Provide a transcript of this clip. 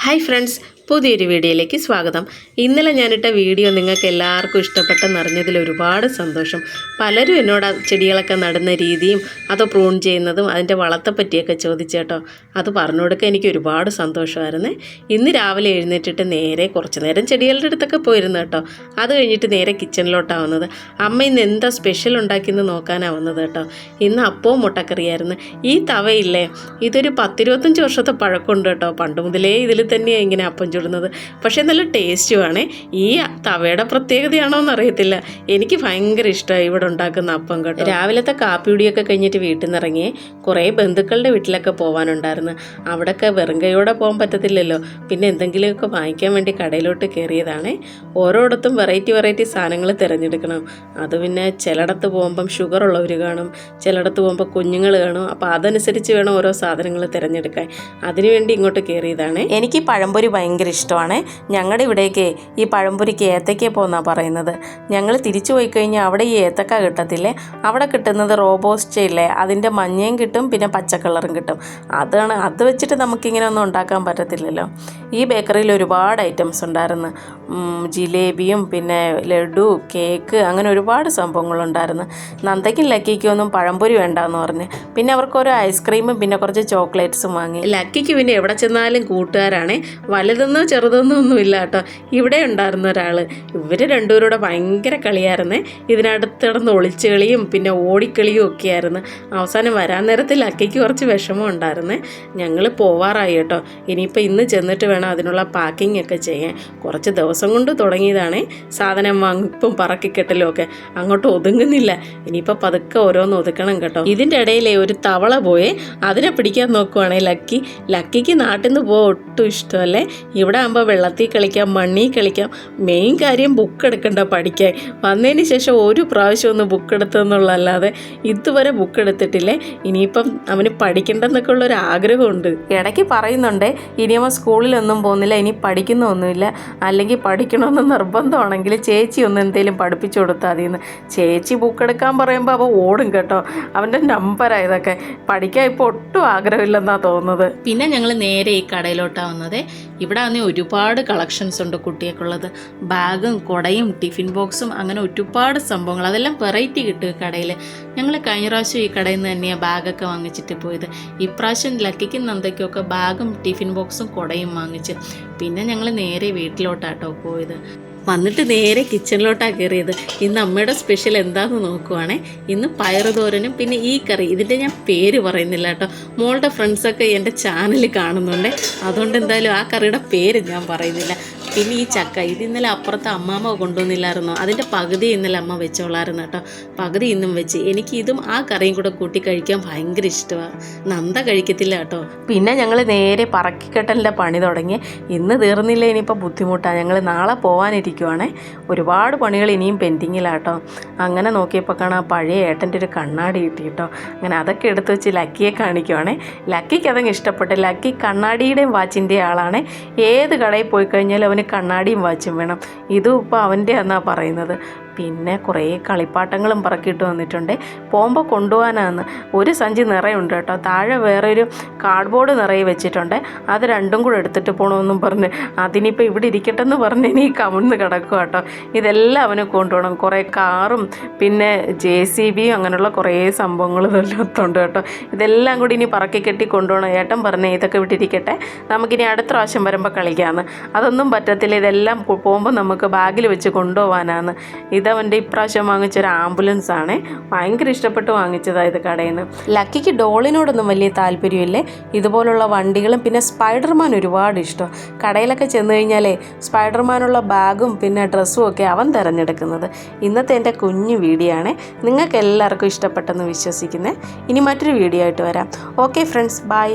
Hi friends പുതിയൊരു വീഡിയോയിലേക്ക് സ്വാഗതം. ഇന്നലെ ഞാനിട്ട വീഡിയോ നിങ്ങൾക്ക് എല്ലാവർക്കും ഇഷ്ടപ്പെട്ടെന്ന് അറിഞ്ഞതിൽ ഒരുപാട് സന്തോഷം. പലരും എന്നോട് ചെടികളൊക്കെ നടുന്ന രീതിയും അത് പ്രൂൺ ചെയ്യുന്നതും അതിന്റെ വളത്തെ പറ്റിയൊക്കെ ചോദിച്ചേട്ടോ അത് പറഞ്ഞു കൊടുക്കാൻ എനിക്ക് ഒരുപാട് സന്തോഷമായിരുന്നു. ഇന്ന് രാവിലെ എഴുന്നേറ്റിട്ട് നേരെ കുറച്ച് നേരം ചെടികളുടെ അടുത്തൊക്കെ പോയിരുന്നു കേട്ടോ. അത് കഴിഞ്ഞിട്ട് നേരെ കിച്ചണിലോട്ടാവുന്നത്. അമ്മ ഇന്ന് എന്താ സ്പെഷ്യൽ ഉണ്ടാക്കിയെന്ന് നോക്കാനാണ് വന്നത് കേട്ടോ. ഇന്ന് അപ്പവും മുട്ടക്കറിയായിരുന്നു. ഈ തവയില്ലേ ഇതൊരു പത്തിരുപത്തഞ്ച് വർഷത്തെ പഴക്കമുണ്ട് കേട്ടോ. പണ്ട് മുതലേ ഇതിൽ തന്നെയാണ് ഇങ്ങനെ അപ്പം ചുടുന്നത് പക്ഷേ നല്ല ടേസ്റ്റുമാണ് ഈ തവയുടെ പ്രത്യേകതയാണോ എന്നറിയത്തില്ല. എനിക്ക് ഭയങ്കര ഇഷ്ടമായി ഇവിടെ ഉണ്ടാക്കുന്ന അപ്പം കേട്ടോ. രാവിലത്തെ കാപ്പിയുടിയൊക്കെ കഴിഞ്ഞിട്ട് വീട്ടിൽ നിന്ന് ഇറങ്ങി കുറേ ബന്ധുക്കളുടെ വീട്ടിലൊക്കെ പോകാനുണ്ടായിരുന്നു അവിടെയൊക്കെ വെറും കൈയോടെ പോകാൻ പറ്റത്തില്ലല്ലോ. പിന്നെ എന്തെങ്കിലുമൊക്കെ വാങ്ങിക്കാൻ വേണ്ടി കടയിലോട്ട് കയറിയതാണ്. ഓരോടത്തും വെറൈറ്റി വെറൈറ്റി സാധനങ്ങൾ തിരഞ്ഞെടുക്കണം. അത് പിന്നെ ചിലയിടത്ത് പോകുമ്പം ഷുഗർ ഉള്ളവർ കാണും. ചിലയിടത്ത് പോകുമ്പോൾ കുഞ്ഞുങ്ങൾ കാണും. അപ്പോൾ അതനുസരിച്ച് വേണം ഓരോ സാധനങ്ങൾ തിരഞ്ഞെടുക്കാൻ. അതിനുവേണ്ടി ഇങ്ങോട്ട് കയറിയതാണ്. എനിക്ക് പഴംപൊരി ഭയങ്കര ഇഷ്ടമാണ്. ഞങ്ങളുടെ ഇവിടേക്ക് ഈ പഴംപൊരിക്ക് ഏത്തയ്ക്ക പോന്നാ പറയുന്നത്. ഞങ്ങൾ തിരിച്ചു പോയി കഴിഞ്ഞാൽ അവിടെ ഈ ഏത്തക്ക കിട്ടത്തില്ലേ? അവിടെ കിട്ടുന്നത് റോബോസ്റ്റയില്ലേ അതിന്റെ മഞ്ഞയും കിട്ടും പിന്നെ പച്ചക്കളറും കിട്ടും. അതാണ് അത് വെച്ചിട്ട് നമുക്കിങ്ങനെ ഒന്നും ഉണ്ടാക്കാൻ പറ്റത്തില്ലല്ലോ. ഈ ബേക്കറിയിൽ ഒരുപാട് ഐറ്റംസ് ഉണ്ടായിരുന്നു. ജിലേബിയും പിന്നെ ലഡു കേക്ക് അങ്ങനെ ഒരുപാട് സംഭവങ്ങളുണ്ടായിരുന്നു നന്ദയ്ക്കും ലക്കിക്കും ഒന്നും പഴംപൊരി വേണ്ടെന്ന് പറഞ്ഞ്. പിന്നെ അവർക്ക് ഒരു ഐസ്ക്രീമും പിന്നെ കുറച്ച് ചോക്ലേറ്റ്സും വാങ്ങി. ലക്കിക്ക് പിന്നെ എവിടെ ചെന്നാലും കൂട്ടുകാരാണ്. വലുതെന്നോ ചെറുതെന്നോ ഒന്നും ഒന്നുമില്ല കേട്ടോ. ഇവിടെ ഉണ്ടായിരുന്ന ഒരാൾ ഇവർ രണ്ടുപേരൂടെ ഭയങ്കര കളിയായിരുന്നേ. ഇതിനടുത്ത് കിടന്ന് ഒളിച്ചു കളിയും പിന്നെ ഓടിക്കളിയും ഒക്കെ ആയിരുന്നു അവസാനം വരാൻ നേരത്തിൽ അക്കയ്ക്ക് കുറച്ച് വിഷമം ഉണ്ടായിരുന്നേ. ഞങ്ങൾ പോവാറായി കേട്ടോ. ഇനിയിപ്പോൾ ഇന്ന് ചെന്നിട്ട് വേണം അതിനുള്ള പാക്കിംഗ് ഒക്കെ ചെയ്യാൻ. കുറച്ച് ദിവസം കൊണ്ട് തുടങ്ങിയതാണ്. സാധനം വാങ്ങിപ്പും പറക്കിക്കെട്ടലും ഒക്കെ അങ്ങോട്ട് ഒതുങ്ങുന്നില്ല. ഇനിയിപ്പോൾ പതുക്കെ ഓരോന്ന് ഒതുക്കണം കേട്ടോ. ഇതിന്റെ ഇടയിലെ ഒരു തവള പോയേ. അതിനെ പിടിക്കാൻ നോക്കുവാണേ ലക്കി. ലക്കിക്ക് നാട്ടിൽ നിന്ന് പോകാൻ ഒട്ടും ഇഷ്ടമല്ലേ? ഇവിടെ ആകുമ്പോൾ വെള്ളത്തിൽ കളിക്കാം മണ്ണിൽ കളിക്കാം. മെയിൻ കാര്യം ബുക്ക് എടുക്കണ്ട പഠിക്കാൻ. വന്നതിന് ശേഷം ഒരു പ്രാവശ്യം ഒന്ന് ബുക്ക് എടുത്തെന്നുള്ളതല്ലാതെ ഇതുവരെ ബുക്ക് എടുത്തിട്ടില്ലേ? ഇനിയിപ്പം അവന് പഠിക്കണ്ടെന്നൊക്കെ ഉള്ളൊരു ആഗ്രഹമുണ്ട്. ഇടയ്ക്ക് പറയുന്നുണ്ട് ഇനി അവൻ സ്കൂളിലൊന്നും പോകുന്നില്ല ഇനി പഠിക്കുന്നൊന്നുമില്ല. അല്ലെങ്കിൽ പഠിക്കണമെന്ന് നിർബന്ധമാണെങ്കിൽ ചേച്ചി ഒന്ന് എന്തെങ്കിലും പഠിപ്പിച്ചു കൊടുത്താൽ മതിയെന്ന് ചേച്ചി ബുക്ക് എടുക്കാൻ പറയുമ്പോൾ അവ ഓടും കേട്ടോ. അവന്റെ നമ്പറാണ് ഇതൊക്കെ. പഠിക്കാൻ ഇപ്പോൾ ഒട്ടും ആഗ്രഹമില്ലെന്നാണ് തോന്നുന്നത്. പിന്നെ ഞങ്ങൾ നേരെ ഈ കടയിലോട്ടാണ് വന്നത്. ഇവിടെ ആണെങ്കിൽ ഒരുപാട് കളക്ഷൻസ് ഉണ്ട് കുട്ടികൾക്കുള്ളത് ബാഗും കുടയും ടിഫിൻ ബോക്സും അങ്ങനെ ഒരുപാട് സംഭവങ്ങൾ. അതെല്ലാം വെറൈറ്റി കിട്ടും കടയിൽ ഞങ്ങൾ കഴിഞ്ഞ പ്രാവശ്യം ഈ കടയിൽ നിന്ന് തന്നെയാണ് ബാഗൊക്കെ വാങ്ങിച്ചിട്ട് പോയത്. ഇപ്രാവശ്യം ലക്കിക്കും നന്ദയ്ക്കൊക്കെ ബാഗും ടിഫിൻ ബോക്സും കുടയും വാങ്ങിച്ച്. പിന്നെ ഞങ്ങൾ നേരെ വീട്ടിലോട്ടാട്ടോ പോയത്. വന്നിട്ട് നേരെ കിച്ചണിലോട്ടാണ് കയറിയത് ഇന്ന് അമ്മയുടെ സ്പെഷ്യൽ എന്താണെന്ന് നോക്കുവാണേ. ഇന്ന് പയറുതോരനും പിന്നെ ഈ കറി. ഇതിന്റെ ഞാൻ പേര് പറയുന്നില്ല കേട്ടോ. മോളുടെ ഫ്രണ്ട്സൊക്കെ എന്റെ ചാനൽ കാണുന്നുണ്ട്. അതുകൊണ്ട് എന്തായാലും ആ കറിയുടെ പേര് ഞാൻ പറയുന്നില്ല. പിന്നെ ഈ ചക്ക ഇത് ഇന്നലെ അപ്പുറത്ത് അമ്മാമ്മ കൊണ്ടുവന്നില്ലായിരുന്നു? അതിന്റെ പകുതി ഇന്നലെ അമ്മ വെച്ചോളായിരുന്നു കേട്ടോ. പകുതി ഇന്നും വെച്ച്. എനിക്ക് ഇതും ആ കറിയും കൂടെ കൂട്ടി കഴിക്കാൻ ഭയങ്കര ഇഷ്ടമാണ് നന്ദ കഴിക്കത്തില്ല കേട്ടോ. പിന്നെ ഞങ്ങൾ നേരെ പറക്കിക്കെട്ടലിന്റെ പണി തുടങ്ങി. ഇന്ന് തീർന്നില്ല ഇനിയിപ്പോൾ ബുദ്ധിമുട്ടാണ് ഞങ്ങൾ നാളെ പോകാനിരിക്കുവാണേ ഒരുപാട് പണികൾ ഇനിയും പെൻഡിങ്ങിലാട്ടോ അങ്ങനെ നോക്കിയപ്പോൾ കാണാം പഴയ ഏട്ടന്റെ ഒരു കണ്ണാടി കിട്ടി കേട്ടോ. അങ്ങനെ അതൊക്കെ എടുത്ത് വെച്ച് ലക്കിയെ കാണിക്കുവാണേ. ലക്കിക്ക് അതങ്ങ് ഇഷ്ടപ്പെട്ട്. ലക്കി കണ്ണാടിയുടെയും വാച്ചിന്റെയും ആളാണ്. ഏത് കടയിൽ പോയി കഴിഞ്ഞാലും കണ്ണാടിയും വാച്ചും വേണം. ഇതും ഇപ്പോൾ അവന്റെ എന്നാണ് പറയുന്നത്. പിന്നെ കുറേ കളിപ്പാട്ടങ്ങളും പറക്കിയിട്ട് വന്നിട്ടുണ്ട്. പോകുമ്പോൾ കൊണ്ടുപോകാനാണ് ഒരു സഞ്ചി നിറയുണ്ട് കേട്ടോ. താഴെ വേറെ ഒരു കാർഡ്ബോർഡ് നിറയെ വെച്ചിട്ടുണ്ട്. അത് രണ്ടും കൂടെ എടുത്തിട്ട് പോകണമെന്നും പറഞ്ഞ് അതിനിപ്പോൾ ഇവിടെ ഇരിക്കട്ടെ എന്ന് പറഞ്ഞ് ഇനി കമന്ന് കിടക്കുക കേട്ടോ. ഇതെല്ലാം അവന് കൊണ്ടുപോകണം കുറേ കാറും പിന്നെ ജെ സി ബിയും അങ്ങനെയുള്ള കുറേ സംഭവങ്ങൾ ഇതിലൊത്തുണ്ട് കേട്ടോ. ഇതെല്ലാം കൂടി ഇനി പറക്കി കെട്ടി കൊണ്ടുപോകണം ഏട്ടൻ പറഞ്ഞേ ഇതൊക്കെ വിട്ടിരിക്കട്ടെ. നമുക്കിനി അടുത്ത പ്രാവശ്യം വരുമ്പോൾ കളിക്കാമെന്ന് അതൊന്നും പറ്റത്തില്ല. ഇതെല്ലാം പോകുമ്പോൾ നമുക്ക് ബാഗിൽ വെച്ച് കൊണ്ടുപോകാനാണ് ഇതവന്റെ ഇപ്രാവശ്യം വാങ്ങിച്ചൊരു ആംബുലൻസ് ആണ്. ഭയങ്കര ഇഷ്ടപ്പെട്ട് വാങ്ങിച്ചതാണ് ഇത് കടയിൽ നിന്ന് ലക്കിക്ക് ഡോളിനോടൊന്നും വലിയ താല്പര്യമില്ലേ? ഇതുപോലുള്ള വണ്ടികളും പിന്നെ സ്പൈഡർമാൻ ഒരുപാട് ഇഷ്ടം. കടയിലൊക്കെ ചെന്ന് കഴിഞ്ഞാലേ സ്പൈഡർമാനുള്ള ബാഗും പിന്നെ ഡ്രസ്സും ഒക്കെ അവൻ തിരഞ്ഞെടുക്കുന്നത്. ഇന്നത്തെ എന്റെ കുഞ്ഞു വീഡിയോ ആണ്. നിങ്ങൾക്ക് എല്ലാവർക്കും ഇഷ്ടപ്പെട്ടെന്ന് വിശ്വസിക്കുന്നത് ഇനി മറ്റൊരു വീഡിയോ ആയിട്ട് വരാം. Okay friends bye.